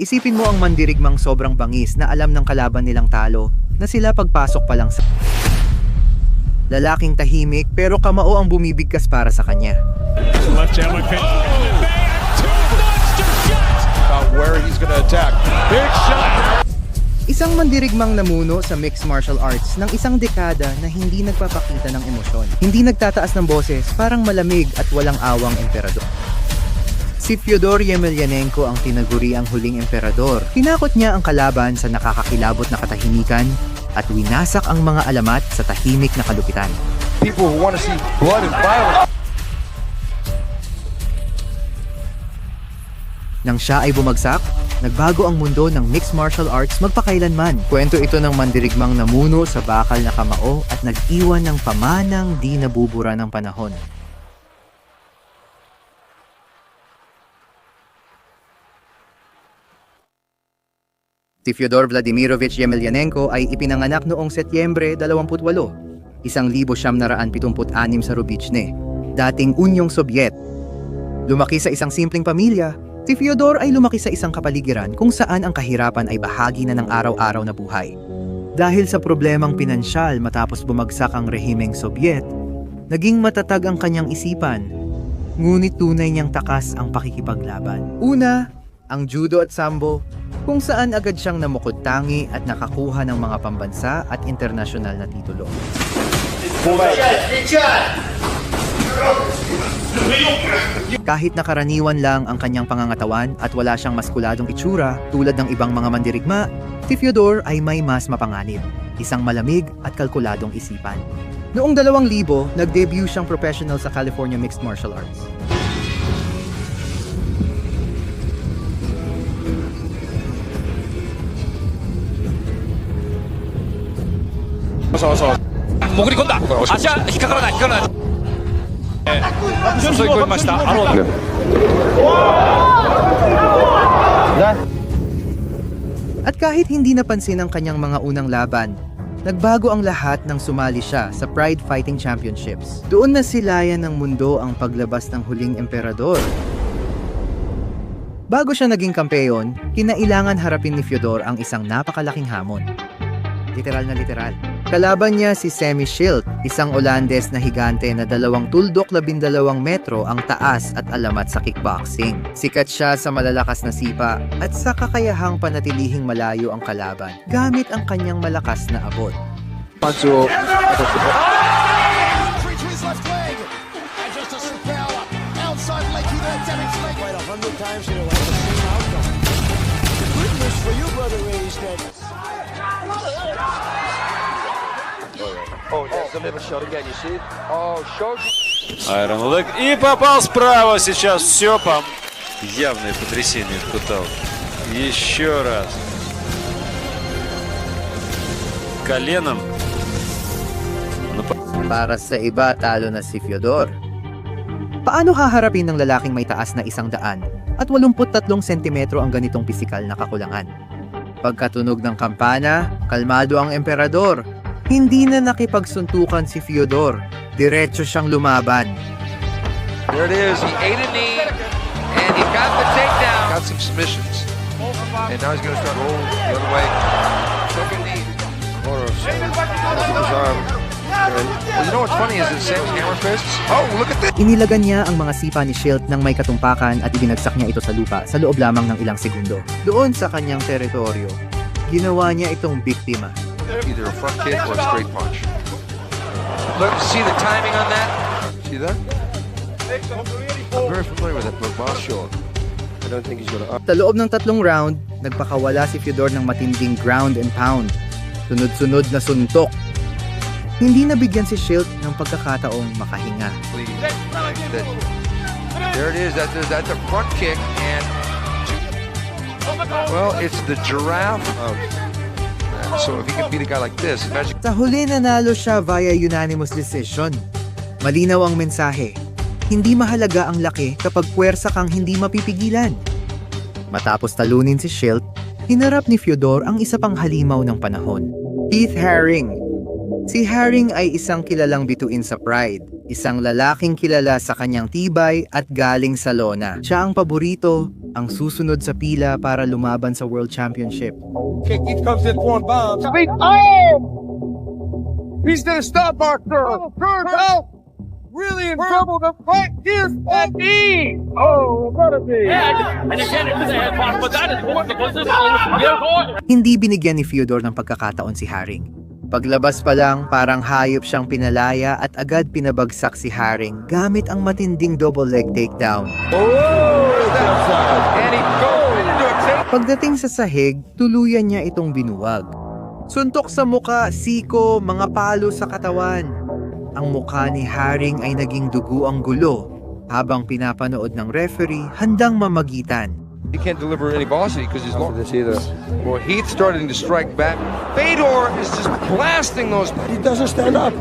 Isipin mo ang mandirigmang sobrang bangis na alam ng kalaban nilang talo na sila pagpasok pa lang sa... Lalaking tahimik pero kamao ang bumibigkas para sa kanya. Left hand with pitch. about where he's going to attack. Big shot. Isang mandirigmang namuno sa mixed martial arts ng isang dekada na hindi nagpapakita ng emosyon. Hindi nagtataas ng boses, parang malamig at walang awang emperador. Si Fyodor Yemelyanenko ang tinaguri ang huling emperador. Tinakot niya ang kalaban sa nakakakilabot na katahimikan at winasak ang mga alamat sa tahimik na kalupitan. People who want to see blood and violence. Nang siya ay bumagsak, nagbago ang mundo ng mixed martial arts magpakailanman. Kwento ito ng mandirigmang namuno sa bakal na kamao at nag-iwan ng pamanang di nabubura ng panahon. Si Fyodor Vladimirovich Yemelyanenko ay ipinanganak noong Setyembre 28, 1976 sa Rubichne, dating Unyong Sobyet. Lumaki sa isang simpleng pamilya, si Fyodor ay lumaki sa isang kapaligiran kung saan ang kahirapan ay bahagi na ng araw-araw na buhay. Dahil sa problemang pinansyal matapos bumagsak ang rehimeng Sobyet, naging matatag ang kanyang isipan, ngunit tunay niyang takas ang pakikipaglaban. Una, ang judo at sambo, kung saan agad siyang namukod tangi at nakakuha ng mga pambansa at internasyonal na titulo. Kahit nakaraniwan lang ang kanyang pangangatawan at wala siyang maskuladong itsura tulad ng ibang mga mandirigma, si Fyodor ay may mas mapanganib, isang malamig at kalkuladong isipan. Noong 2000, nag-debut siyang professional sa California Mixed Martial Arts. So, so. 潜り込んだ足は引っかからない引っかからない誘い込みましたアロード At kahit hindi napansin ang kanyang mga unang laban, nagbago ang lahat nang sumali siya sa Pride Fighting Championships. Doon na silayan ng mundo ang paglabas ng huling emperador. Bago siya naging kampeyon, kinailangan harapin ni Fyodor ang isang napakalaking hamon. Literal na literal. Kalaban niya si Semi Schilt, isang Olandes na higante na dalawang tuldok labindalawang metro ang taas at alamat sa kickboxing. Sikat siya sa malalakas na sipa at sa kakayahang panatilihing malayo ang kalaban gamit ang kanyang malakas na abot. News for you, brother is that Oh, there's a liver shot again, you see? Oh, Shoji. Айрон Лэг. И попал справа сейчас. Все по... Явное потрясение испытал. Еще раз. Коленом. Para sa iba, talo na si Fyodor. Paano haharapin ng lalaking may taas na isang daan at 83 sentimetro ang ganitong pisikal na kakulangan? Pagkatunog ng kampana, kalmado ang emperador. hindi na nakipagsuntukan si Fyodor. Diretso siyang lumaban. There it is. He ate a knee, and he got the takedown. Got some submissions. And now he's going to start rolling the other way. Took a knee. Or his arm. Well, you know what's funny is that Sam's hammer fists. Oh, look at this. Inilagan niya ang mga sipa ni Shield ng may katumpakan at ibinagsak niya ito sa lupa sa loob lamang ng ilang segundo. Doon sa kanyang teritoryo, ginawa niya itong biktima. Either a front kick or a straight punch. Look, see the timing on that? See that? I'm very familiar with that, but Boss Shaw. I don't think he's going to up. Sa loob ng tatlong round, nagpakawala si Fyodor ng matinding ground and pound. Sunod-sunod na suntok. Hindi nabigyan si Shield ng pagkakataong makahinga. Please. There it is. That's a, that's a front kick, and well, it's the giraffe of. So if he can beat a guy like this, imagine. Sa huli nanalo siya via unanimous decision. Malinaw ang mensahe. Hindi mahalaga ang laki kapag puwersa kang hindi mapipigilan. Matapos talunin si Shield, hinarap ni Fyodor ang isa pang halimaw ng panahon. Keith Haring. Si Haring ay isang kilalang bituin sa Pride. Isang lalaking kilala sa kanyang tibay at galing sa lona. Siya ang paborito, ang susunod sa pila para lumaban sa World Championship. Kick, he comes in for bomb. Sweet iron! He's gonna stop our curve. Curve out! Really in trouble. The fight is at E! Oh, gotta be. And again, it's the head box, but that is what the position is. Hindi binigyan ni Fyodor ng pagkakataon si Haring. Paglabas pa lang, parang hayop siyang pinalaya at agad pinabagsak si Haring gamit ang matinding double leg takedown. And he goes into. Pagdating sa sahig, tuluyan niya itong binuwag. Suntok sa muka, siko, mga palo sa katawan. Ang mukha ni Haring ay naging dugo ang gulo habang pinapanood ng referee handang mamagitan. He can't deliver any velocity because he's long. This either. Well, Heath starting to strike back. Fedor is just blasting those. He doesn't stand up.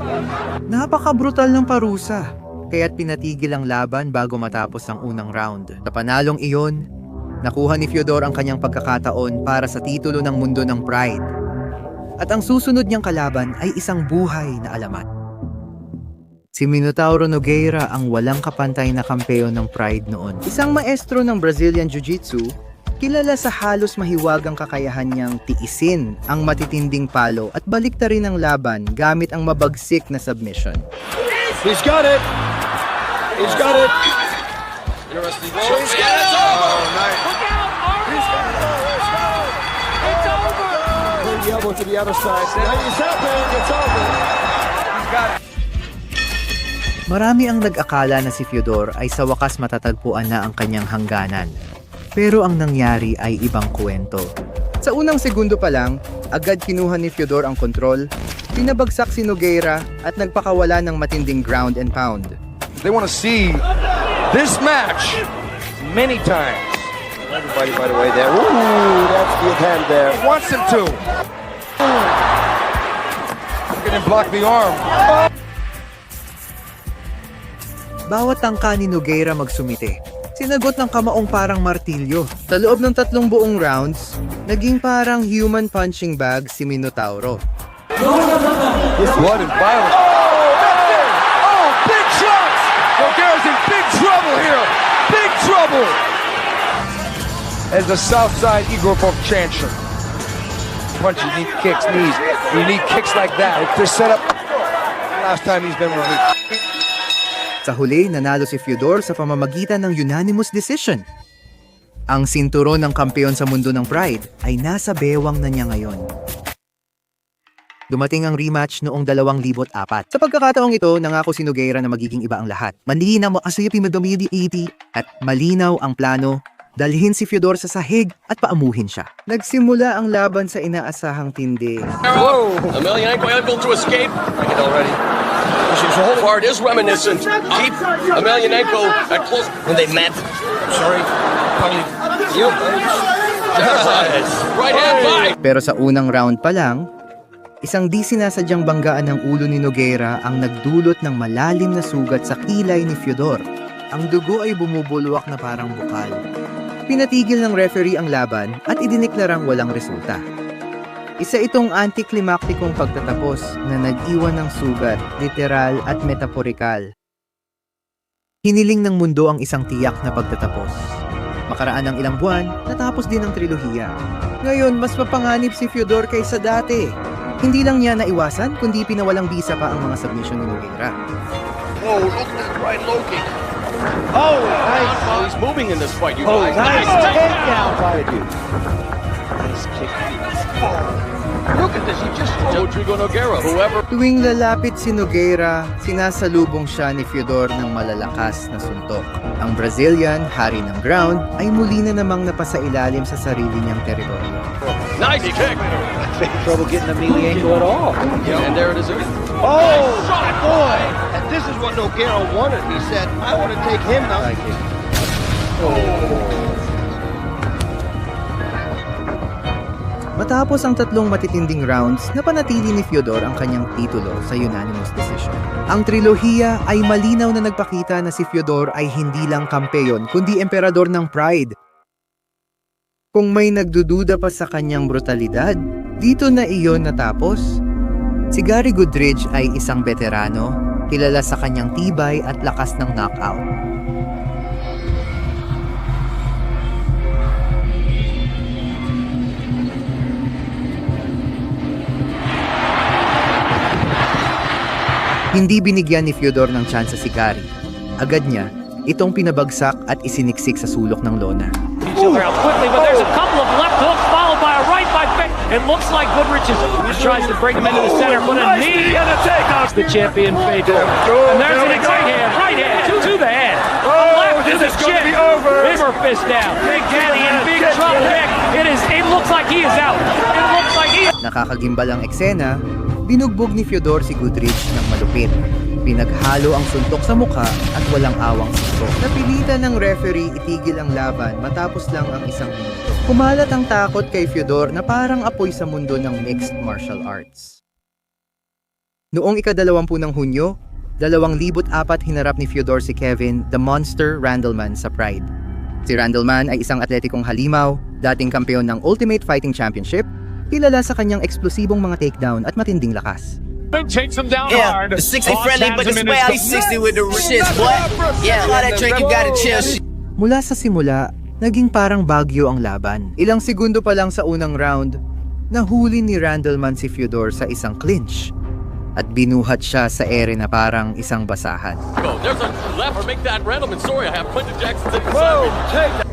Napaka-brutal ng parusa. Kaya't pinatigil ang laban bago matapos ang unang round. Sa panalong iyon, nakuha ni Fyodor ang kanyang pagkakataon para sa titulo ng mundo ng Pride. At ang susunod niyang kalaban ay isang buhay na alamat. Si Minotauro Nogueira ang walang kapantay na kampeon ng Pride noon. Isang maestro ng Brazilian Jiu-Jitsu, kilala sa halos mahiwagang kakayahan niyang tiisin ang matitinding palo at baliktarin ang laban gamit ang mabagsik na submission. He's got it. He's got it. Interesting. Oh, he's got it. Oh, nice. Bring the elbow to the other side. Now he's. It's over. He's got it. Marami ang nag-akala na si Fyodor ay sa wakas matatagpuan na ang kanyang hangganan. Pero ang nangyari ay ibang kwento. Sa unang segundo pa lang, agad kinuha ni Fyodor ang kontrol, pinabagsak si Nogueira at nagpakawala ng matinding ground and pound. They want to see this match many times. Everybody, by the way, there. Ooh, that's the hand there. Wants him to. Look at him block the arm. Bawat tangka ni Nogueira magsumite. Sinagot ng kamaong parang martilyo. Sa loob ng tatlong buong rounds, naging parang human punching bag si Minotauro. Blood and violence. Oh, that's it. Oh, big shots. Nogueira's in big trouble here. Big trouble. As the Southside Igor Chancellor. Punch, you need kicks, knees. You need kicks like that. It's just set up. Last time he's been released. Sa huli, nanalo si Fyodor sa pamamagitan ng unanimous decision. Ang sinturon ng kampeon sa mundo ng Pride ay nasa bewang na niya ngayon. Dumating ang rematch noong 2004. Sa pagkakataong ito, nangako si Nogueira na magiging iba ang lahat. Malinaw ang asayapin madumidi at malinaw ang plano dalhin si Fyodor sa sahig at paamuhin siya. Nagsimula ang laban sa inaasahang tindi. Emelianenko able to escape. I get already. His whole part is reminiscent. Keep Emelianenko at close. When they met. I'm sorry. Probably. You. right hand by. Pero sa unang round pa lang, isang di sinasadyang banggaan ng ulo ni Nogueira ang nagdulot ng malalim na sugat sa kilay ni Fyodor. Ang dugo ay bumubulwak na parang bukal. Pinatigil ng referee ang laban at idineklarang walang resulta. Isa itong antiklimaktikong pagtatapos na nag-iwan ng sugat, literal at metaporikal. Hiniling ng mundo ang isang tiyak na pagtatapos. Makaraan ng ilang buwan, natapos din ang trilohiya. Ngayon, mas mapanganib si Fyodor kaysa dati. Hindi lang niya naiwasan, kundi pinawalang bisa pa ang mga submission ni Nogueira. Whoa, look at right low kick. Oh, nice. he's moving in this fight, you guys. Nice. takedown by you. Look at this. He just Rodrigo Nogueira. Whoever Tuwing lalapit si Nogueira, sinasalubong siya ni Fyodor ng malalakas na suntok. Ang Brazilian, hari ng ground, ay muli na namang napasailalim sa sarili niyang teritoryo. nice kick. Trouble getting Emelianenko at all. And there it is again. Oh, boy. And this is what Nogueira wanted. He said, I want to take him now. Matapos ang tatlong matitinding rounds, napanatili ni Fyodor ang kanyang titulo sa unanimous decision. Ang trilohiya ay malinaw na nagpakita na si Fyodor ay hindi lang kampeyon kundi emperador ng pride. Kung may nagdududa pa sa kanyang brutalidad, dito na iyon natapos. Si Gary Goodridge ay isang veterano, kilala sa kanyang tibay at lakas ng knockout. Hindi binigyan ni Fyodor ng tsansa si Gary. Agad niya, itong pinabagsak at isiniksik sa sulok ng lona. Around quickly, but there's a couple of left hooks followed by a right by Beck. It looks like Goodrich is tries to bring him into the center, but a knee the champion Fedor. And there's an right hand, right hand to, to the head. Oh, this is gonna be over. River fist down. Big Daddy in big trouble. Nick. It is. It looks like he is out. It looks like he. Nakakagimbal ang eksena, binugbog ni Fyodor si Goodrich ng malupit. Pinaghalo ang suntok sa mukha at walang awang suntok. Napilitan ng referee itigil ang laban matapos lang ang isang minuto. Kumalat ang takot kay Fyodor na parang apoy sa mundo ng mixed martial arts. Noong ikadalawampu ng Hunyo, dalawang libot apat hinarap ni Fyodor si Kevin, the monster Randleman sa Pride. Si Randleman ay isang atletikong halimaw, dating kampeon ng Ultimate Fighting Championship, kilala sa kanyang eksplosibong mga takedown at matinding lakas. Takes him down Yeah, hard. the 60 Boss friendly, but in way out 60 with the shits, boy. Yeah, all that drink, you gotta chill. Shit. Mula sa simula, naging parang bagyo ang laban. Ilang segundo pa lang sa unang round, nahuli ni Randleman si Fyodor sa isang clinch at binuhat siya sa ere na parang isang basahan.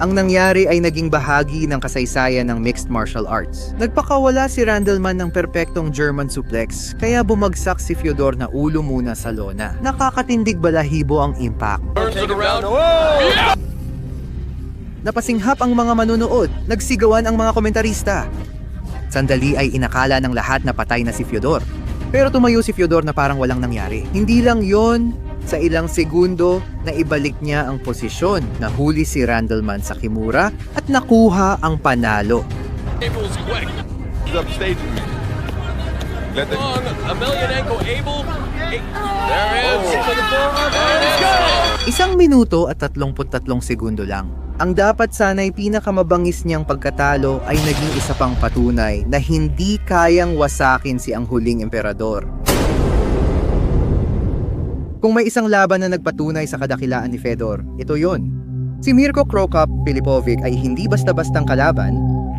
Ang nangyari ay naging bahagi ng kasaysayan ng mixed martial arts. Nagpakawala si Randleman ng perpektong German suplex, kaya bumagsak si Fyodor na ulo muna sa lona. Nakakatindig balahibo ang impact. Napasinghap ang mga manunood, nagsigawan ang mga komentarista. Sandali ay inakala ng lahat na patay na si Fyodor. Pero tumayo si Fyodor na parang walang nangyari. Hindi lang yon, sa ilang segundo na ibalik niya ang posisyon. Nahuli si Randleman sa kimura at nakuha ang panalo. Abel's quick. Me. Let the. Emelianenko. There is. The is. Isang minuto at 33 segundo lang. Ang dapat sana'y pinakamabangis niyang pagkatalo ay naging isa pang patunay na hindi kayang wasakin si ang huling emperador. Kung may isang laban na nagpatunay sa kadakilaan ni Fedor, ito yon. Si Mirko Krokop Filipovic ay hindi basta-bastang kalaban.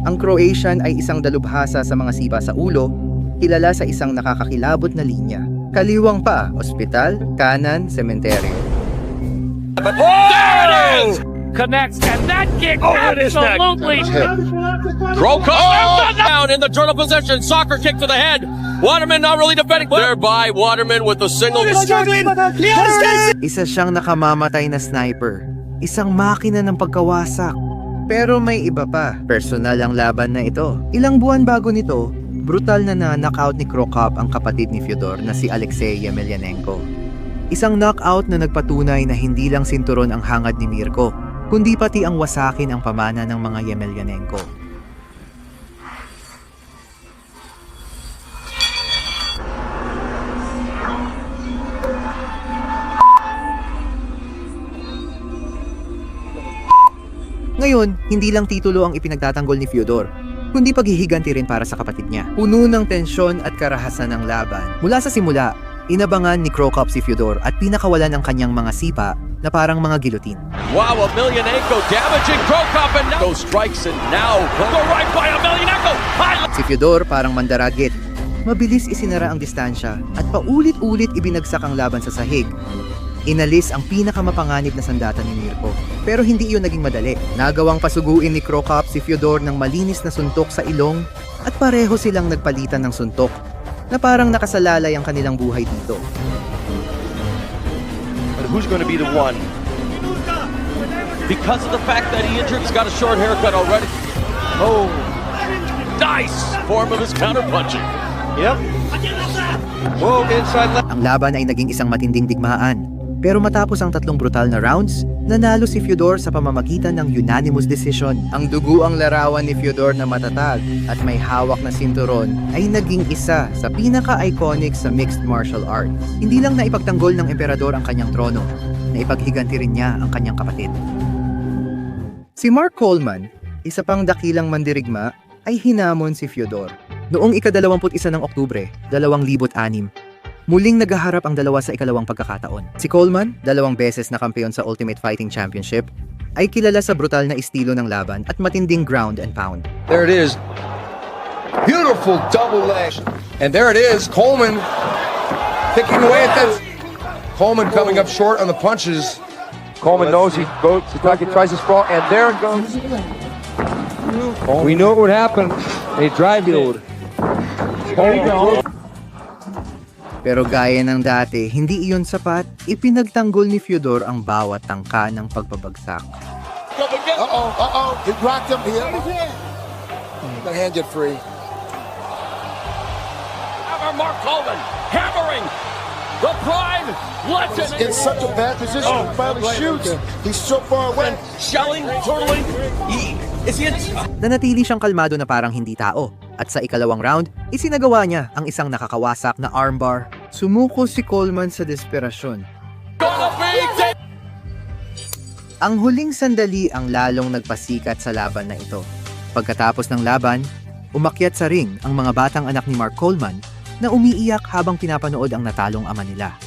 Ang Croatian ay isang dalubhasa sa mga sipa sa ulo, kilala sa isang nakakakilabot na linya. Kaliwang pa, ospital, kanan, sementeryo. Connects and that kick absolutely. Krokop down in the turtle possession. Soccer kick to the head. Waterman not really defending. Thereby, Waterman with a single. Isa siyang nakamamatay na sniper. Isang makina ng pagkawasak. Pero may iba pa. Personal ang laban na ito. Ilang buwan bago nito, brutal na na-knockout ni Krokop ang kapatid ni Fyodor na si Alexei Yemelyanenko. Isang knockout na nagpatunay na hindi lang sinturon ang hangad ni Mirko, kundi pati ang wasakin ang pamana ng mga Yemelyanenko. Ngayon, hindi lang titulo ang ipinagtatanggol ni Fyodor, kundi paghihiganti rin para sa kapatid niya. Puno ng tensyon at karahasan ng laban. Mula sa simula, inabangan ni Krokop si Fyodor at pinakawalan ang kanyang mga sipa na parang mga gilotin. Wow, Emelianenko damaging Krokop and now strikes and now the right by Emelianenko. Si Fyodor parang mandaragit. Mabilis isinara ang distansya at paulit-ulit ibinagsak ang laban sa sahig. Inalis ang pinakamapanganib na sandata ni Mirko. Pero hindi iyon naging madali. Nagawang pasuguin ni Krokop si Fyodor ng malinis na suntok sa ilong at pareho silang nagpalitan ng suntok na parang nakasalalay ang kanilang buhay dito. But who's going to be the one? Because of the fact that he injured, he's got a short haircut already. Oh, nice form of his counterpunching. Yep. Whoa, inside left. Ang laban ay naging isang matinding digmaan. Pero matapos ang tatlong brutal na rounds, nanalo si Fyodor sa pamamagitan ng unanimous decision. Ang dugo ang larawan ni Fyodor na matatag at may hawak na sinturon ay naging isa sa pinaka-iconic sa mixed martial arts. Hindi lang naipagtanggol ng emperador ang kanyang trono, naipaghiganti rin niya ang kanyang kapatid. Si Mark Coleman, isa pang dakilang mandirigma, ay hinamon si Fyodor. Noong ikadalawamput isa ng Oktubre, 2006, Muling naghaharap ang dalawa sa ikalawang pagkakataon. Si Coleman, dalawang beses na kampeon sa Ultimate Fighting Championship, ay kilala sa brutal na estilo ng laban at matinding ground and pound. There it is. Beautiful double leg. And there it is. Coleman picking away at that. Coleman coming up short on the punches. Coleman knows he goes. Satake tries to sprawl, and there it goes. We knew it would happen. A drive field. Pero gaya ng dati, hindi iyon sapat, ipinagtanggol ni Fyodor ang bawat tangka ng pagbabagsak. Uh-oh, uh-oh. He rocked him here. The hand get free. Hammer Mark Coleman hammering the prime legend. In such a bad position, he finally shoots. He's so far away. Shelling, turtling. He, is he in? Nanatili siyang kalmado na parang hindi tao. At sa ikalawang round, isinagawa niya ang isang nakakawasak na armbar. Sumuko si Coleman sa desperasyon. Ang huling sandali ang lalong nagpasikat sa laban na ito. Pagkatapos ng laban, umakyat sa ring ang mga batang anak ni Mark Coleman na umiiyak habang pinapanood ang natalong ama nila.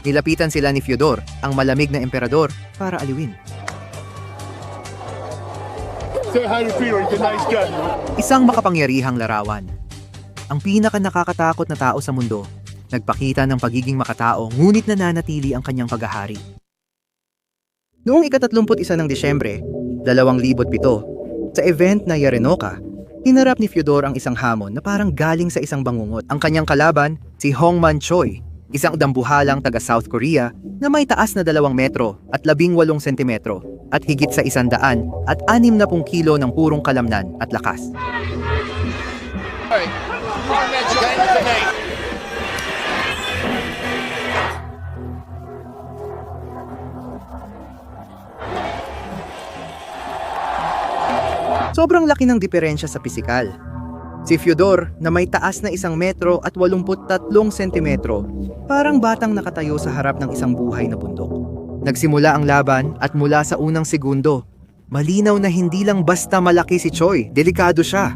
Nilapitan sila ni Fyodor, ang malamig na emperador, para aliwin. Say hi to Peter. He's a nice guy. Isang makapangyarihang larawan. Ang pinaka nakakatakot na tao sa mundo, nagpakita ng pagiging makatao ngunit nananatili ang kanyang paghahari. Noong ikatatlumput isa ng Disyembre, 2007, sa event na Yarenoka, hinarap ni Fyodor ang isang hamon na parang galing sa isang bangungot. Ang kanyang kalaban, si Hongman Choi, isang dambuhalang taga South Korea na may taas na dalawang metro at labing walong sentimetro at higit sa isandaan at anim na pung kilo ng purong kalamnan at lakas. Sobrang laki ng diferensya sa pisikal. Si Fyodor na may taas na isang metro at 83 sentimetro, parang batang nakatayo sa harap ng isang buhay na bundok. Nagsimula ang laban at mula sa unang segundo, malinaw na hindi lang basta malaki si Choi, delikado siya.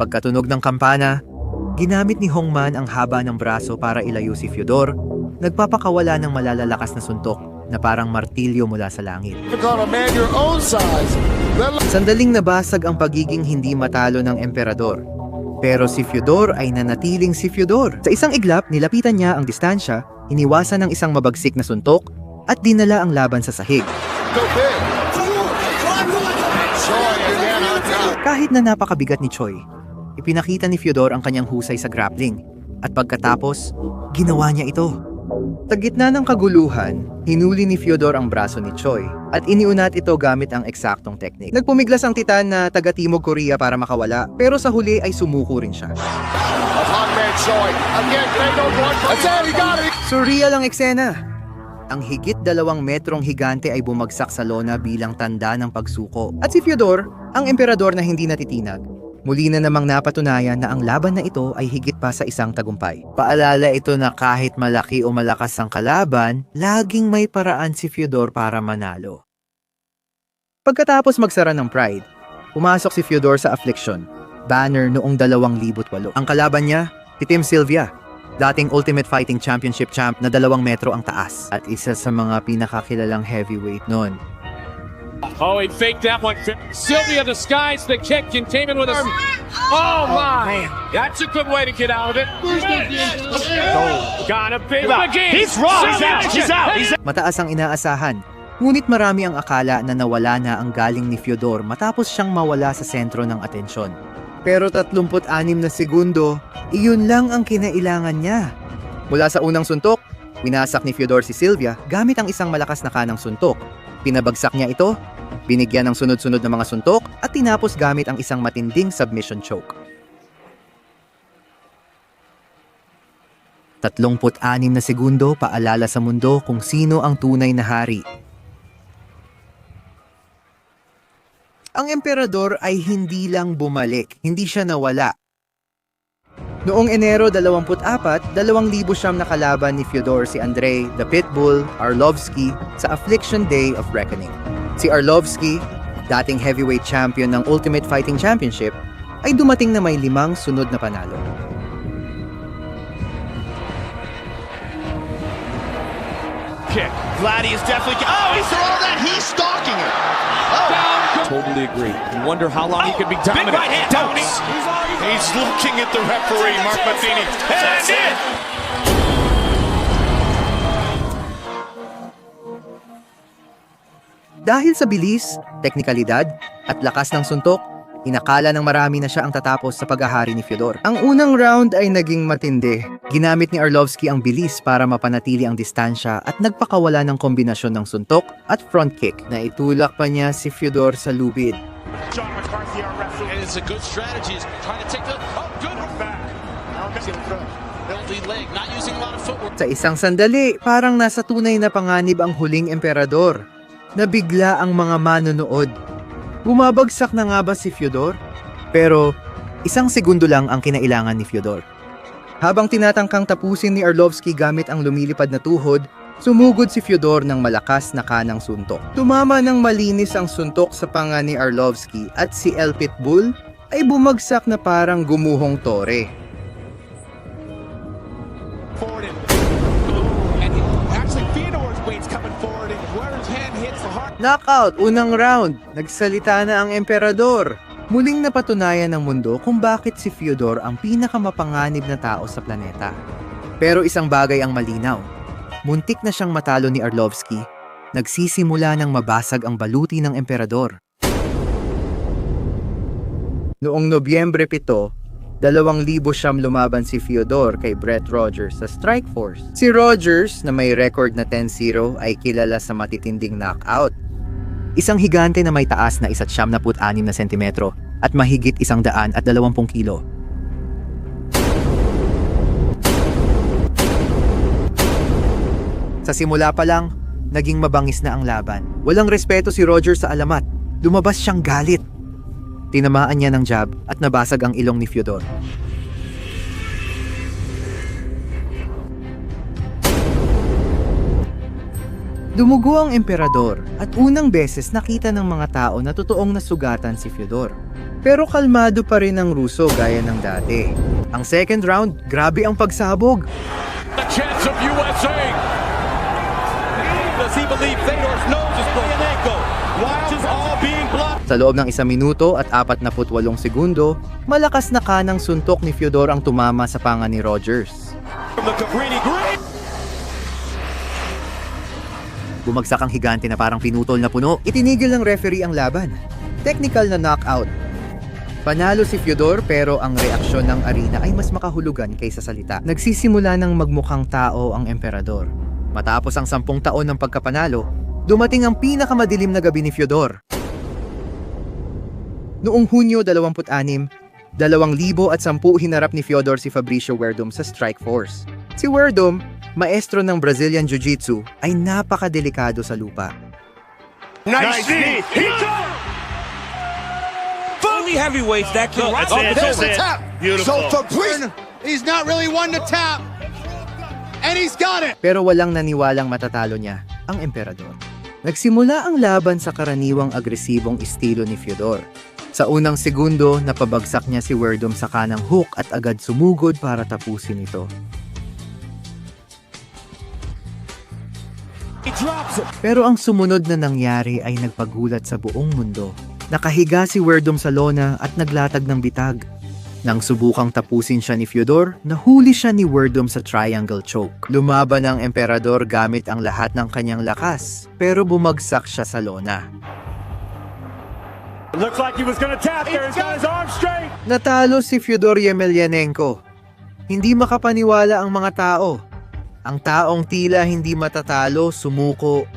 Pagkatunog ng kampana, ginamit ni Hongman ang haba ng braso para ilayo si Fyodor, nagpapakawala ng malalalakas na suntok na parang martilyo mula sa langit. Sandaling nabasag ang pagiging hindi matalo ng emperador. Pero si Fyodor ay nanatiling si Fyodor. Sa isang iglap, nilapitan niya ang distansya, iniwasan ng isang mabagsik na suntok, at dinala ang laban sa sahig. Kahit na napakabigat ni Choi, ipinakita ni Fyodor ang kanyang husay sa grappling. At pagkatapos, ginawa niya ito. Sa gitna ng kaguluhan, hinuli ni Fyodor ang braso ni Choi at iniunat ito gamit ang eksaktong teknik. Nagpumiglas ang titan na taga Timog Korea para makawala pero sa huli ay sumuko rin siya. Surreal ang eksena. Ang higit dalawang metrong higante ay bumagsak sa lona bilang tanda ng pagsuko. At si Fyodor, ang emperador na hindi natitinag, muli na namang napatunayan na ang laban na ito ay higit pa sa isang tagumpay. Paalala ito na kahit malaki o malakas ang kalaban, laging may paraan si Fyodor para manalo. Pagkatapos magsara ng Pride, pumasok si Fyodor sa Affliction, banner noong 2008. Ang kalaban niya, si Tim Sylvia, dating Ultimate Fighting Championship champ na dalawang metro ang taas at isa sa mga pinakakilalang heavyweight noon. Oh, he faked that one. Sylvia disguised the kick, containment with a. Oh, my. That's a good way to get out of it. Gotta be. He's wrong. He's out. He's out. He's Mataas ang inaasahan, ngunit marami ang akala na nawala na ang galing ni Fyodor matapos siyang mawala sa sentro ng atensyon. Pero 36 na segundo, iyon lang ang kinailangan niya. Mula sa unang suntok, winasak ni Fyodor si Sylvia gamit ang isang malakas na kanang suntok. Pinabagsak niya ito, binigyan ng sunod-sunod na mga suntok at tinapos gamit ang isang matinding submission choke. 36 na segundo paalala sa mundo kung sino ang tunay na hari. Ang emperador ay hindi lang bumalik, hindi siya nawala. Noong Enero 24, 2,000 siyam na kalaban ni Fyodor si Andrei the Pitbull Arlovsky sa Affliction Day of Reckoning. Si Arlovsky, dating heavyweight champion ng Ultimate Fighting Championship, ay dumating na may limang sunod na panalo. kick. Vladdy is definitely. Oh, he's throwing that. He's stalking it. Totally agree. You wonder how long he could be dominant. Big right hand. Dumps. He's looking at the referee, Mark Matheny. And it. Dahil sa bilis, teknikalidad, at lakas ng suntok, inakala ng marami na siya ang tatapos sa paghahari ni Fyodor. Ang unang round ay naging matindi. Ginamit ni Arlovsky ang bilis para mapanatili ang distansya at nagpakawala ng kombinasyon ng suntok at front kick na itulak pa niya si Fyodor sa lubid. John McCarthy, our referee. And it's a good strategy. He's trying to take the. Oh, good back. Healthy leg, not using a lot of footwork. Sa isang sandali, parang nasa tunay na panganib ang huling emperador. Nabigla ang mga manonood. Bumabagsak na nga ba si Fyodor? Pero isang segundo lang ang kinailangan ni Fyodor. Habang tinatangkang tapusin ni Arlovsky gamit ang lumilipad na tuhod, sumugod si Fyodor ng malakas na kanang suntok. Tumama ng malinis ang suntok sa panga ni Arlovsky at si El Pitbull ay bumagsak na parang gumuhong tore. Knockout, unang round. Nagsalita na ang emperador. Muling napatunayan ng mundo kung bakit si Fyodor ang pinakamapanganib na tao sa planeta. Pero isang bagay ang malinaw. Muntik na siyang matalo ni Arlovsky. Nagsisimula ng mabasag ang baluti ng emperador. Noong Nobyembre 7, dalawang libo siyam lumaban si Fyodor kay Brett Rogers sa Strikeforce. Si Rogers, na may record na 10-0, ay kilala sa matitinding knockout. Isang higante na may taas na isa't siyam na sentimetro at mahigit isang daan at dalawampung kilo. Sa simula pa lang, naging mabangis na ang laban. Walang respeto si Rogers sa alamat. Lumabas siyang galit. Tinamaan niya ng jab at nabasag ang ilong ni Fyodor. Dumugo ang emperador at unang beses nakita ng mga tao na totoong nasugatan si Fyodor. Pero kalmado pa rin ang Ruso gaya ng dati. Ang second round, grabe ang pagsabog. The chance of USA. Does he believe Fedor's nose is broken? Yanenko watches all being blocked. Sa loob ng isang minuto at 48 segundo, malakas na kanang suntok ni Fyodor ang tumama sa panga ni Rogers. From the Cabrini Green. Bumagsak ang higante na parang pinutol na puno. Itinigil ng referee ang laban. Technical na knockout. Panalo si Fyodor pero ang reaksyon ng arena ay mas makahulugan kaysa salita. Nagsisimula ng magmukhang tao ang emperador. Matapos ang sampung taon ng pagkapanalo, dumating ang pinakamadilim na gabi ni Fyodor. Noong Hunyo 26, 2010 hinarap ni Fyodor si Fabricio Werdum sa Strikeforce. Si Werdum, maestro ng Brazilian Jiu-Jitsu, ay napakadelikado sa lupa. Nice, knee. He Only heavyweights that can rock the tap. Beautiful. So Fabrice, he's not really one to tap. And he's got it. Pero walang naniwalang matatalo niya, ang emperador. Nagsimula ang laban sa karaniwang agresibong estilo ni Fyodor. Sa unang segundo, napabagsak niya si Werdum sa kanang hook at agad sumugod para tapusin ito. Pero ang sumunod na nangyari ay nagpagulat sa buong mundo. Nakahiga si Werdum sa lona at naglatag ng bitag. Nang subukang tapusin siya ni Fyodor, nahuli siya ni Werdum sa triangle choke. Lumaban ang emperador gamit ang lahat ng kanyang lakas, pero bumagsak siya sa lona. Looks like he was to tap there. He's got his arm straight. Natalo si Fyodor Yemelyanenko. Hindi makapaniwala ang mga tao. Ang taong tila hindi matatalo, sumuko.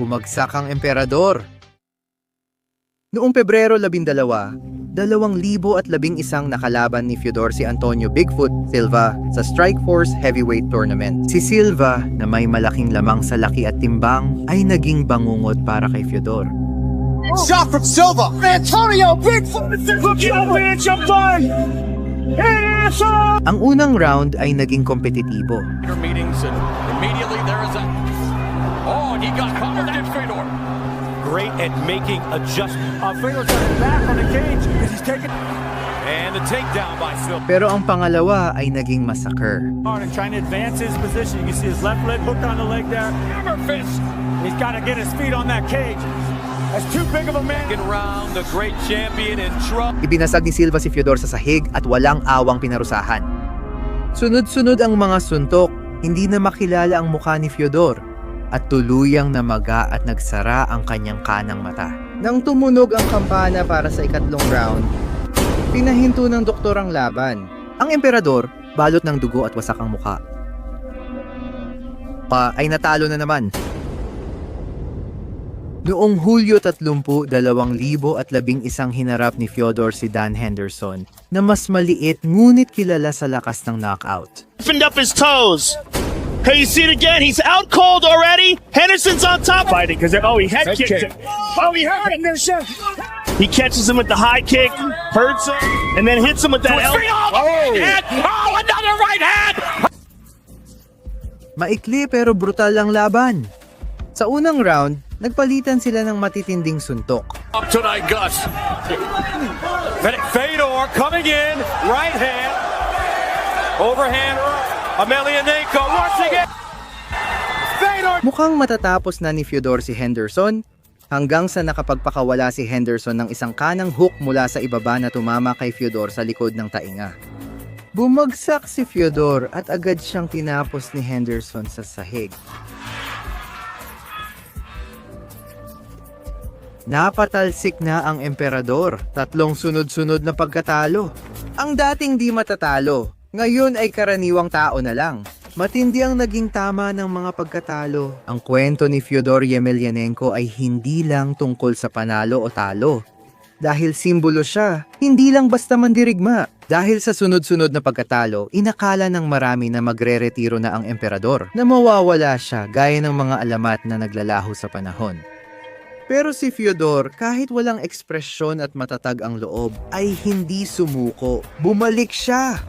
Bumagsak ang emperador. Noong Pebrero 12, 2011 nakalaban ni Fyodor si Antonio Bigfoot Silva sa Strikeforce Heavyweight Tournament. Si Silva, na may malaking lamang sa laki at timbang, ay naging bangungot para kay Fyodor. Shot from Silva. Antonio Bigfoot. Look out, man. Jump on. Ang unang round ay naging kompetitibo. oh Great at making adjustments. Uh, Fedor's got it back on the cage because he's taking. And the takedown by Phil. Pero ang pangalawa ay naging massacre. Hard and trying to advance his position. You can see his left leg hooked on the leg there. Hammer fist. He's got to get his feet on that cage. That's too big of a man. Second round the great champion in trouble Ibinasag ni Silva si Fyodor sa sahig at walang awang pinarusahan. Sunod-sunod ang mga suntok, hindi na makilala ang mukha ni Fyodor at tuluyang namaga at nagsara ang kanyang kanang mata. Nang tumunog ang kampana para sa ikatlong round, pinahinto ng doktor ang laban. Ang emperador, balot ng dugo at wasak ang mukha. Pa ay natalo na naman. Noong Hulyo 30, 2011 hinarap ni Fyodor si Dan Henderson na mas maliit ngunit kilala sa lakas ng knockout. opened up his toes. Hey, you see it again? He's out cold already. Henderson's on top. Fighting because oh, he head, kicked him. Oh, he hurt him. He catches him with the high kick, hurts him, and then hits him with that elbow. oh oh another right hand Maikli pero brutal ang laban. Sa unang round, nagpalitan sila ng matitinding suntok. up tonight Gus Fedor coming in. Right hand. Overhand. Emelianenko once again. Mukhang matatapos na ni Fyodor si Henderson hanggang sa nakapagpakawala si Henderson ng isang kanang hook mula sa ibaba na tumama kay Fyodor sa likod ng tainga. Bumagsak si Fyodor at agad siyang tinapos ni Henderson sa sahig. Napatalsik na ang emperador, tatlong sunod-sunod na pagkatalo. Ang dating di matatalo, ngayon ay karaniwang tao na lang. Matindi ang naging tama ng mga pagkatalo. Ang kwento ni Fyodor Yemelyanenko ay hindi lang tungkol sa panalo o talo. Dahil simbolo siya, hindi lang basta mandirigma. Dahil sa sunod-sunod na pagkatalo, inakala ng marami na magre-retiro na ang emperador, na mawawala siya gaya ng mga alamat na naglalaho sa panahon. Pero si Fyodor, kahit walang ekspresyon at matatag ang loob, ay hindi sumuko. Bumalik siya!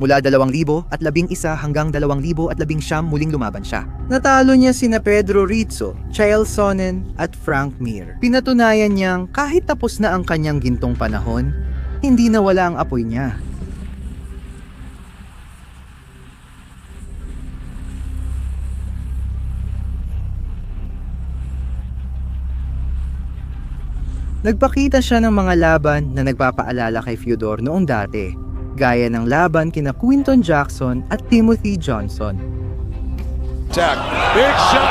Mula 2000 at 11 hanggang 2000 at 11 muling lumaban siya. Natalo niya sina Pedro Rizzo, Chael Sonnen at Frank Mir. Pinatunayan niyang kahit tapos na ang kanyang gintong panahon, hindi nawala ang apoy niya. Nagpakita siya ng mga laban na nagpapaalala kay Fyodor noong dati, gaya ng laban kina Quinton Jackson at Timothy Johnson. Big shot.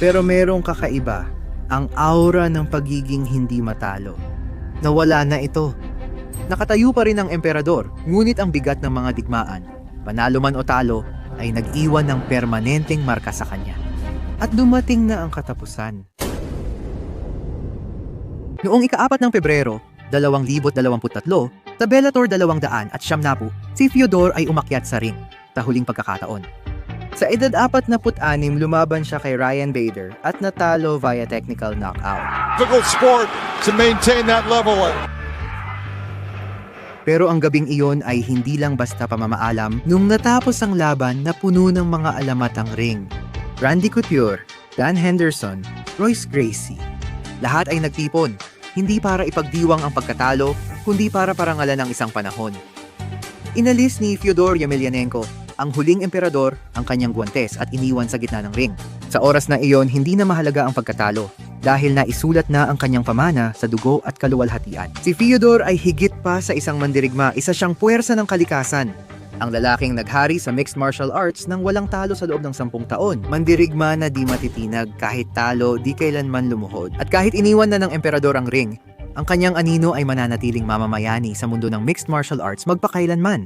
Pero merong kakaiba, ang aura ng pagiging hindi matalo. Nawala na ito. Nakatayo pa rin ang emperador, ngunit ang bigat ng mga digmaan, panalo man o talo, ay nag-iwan ng permanenteng marka sa kanya. At dumating na ang katapusan. Noong ikaapat ng Pebrero, 2023, sa Bellator 200 at Siyamnapu, si Fyodor ay umakyat sa ring, sa huling pagkakataon. Sa edad 46, lumaban siya kay Ryan Bader at natalo via technical knockout. Difficult sport to maintain that level. Pero ang gabing iyon ay hindi lang basta pamamaalam nung natapos ang laban na puno ng mga alamat ang ring. Randy Couture, Dan Henderson, Royce Gracie. Lahat ay nagtipon, hindi para ipagdiwang ang pagkatalo, kundi para parangalan ang isang panahon. Inalis ni Fyodor Yemelyanenko ang huling emperador ang kanyang guwantes at iniwan sa gitna ng ring. Sa oras na iyon, hindi na mahalaga ang pagkatalo dahil naisulat na ang kanyang pamana sa dugo at kaluwalhatian. Si Fyodor ay higit pa sa isang mandirigma, isa siyang puwersa ng kalikasan. Ang lalaking naghari sa mixed martial arts nang walang talo sa loob ng sampung taon. Mandirigma na di matitinag kahit talo, di kailanman lumuhod. At kahit iniwan na ng emperador ang ring, ang kanyang anino ay mananatiling mamamayani sa mundo ng mixed martial arts magpakailanman.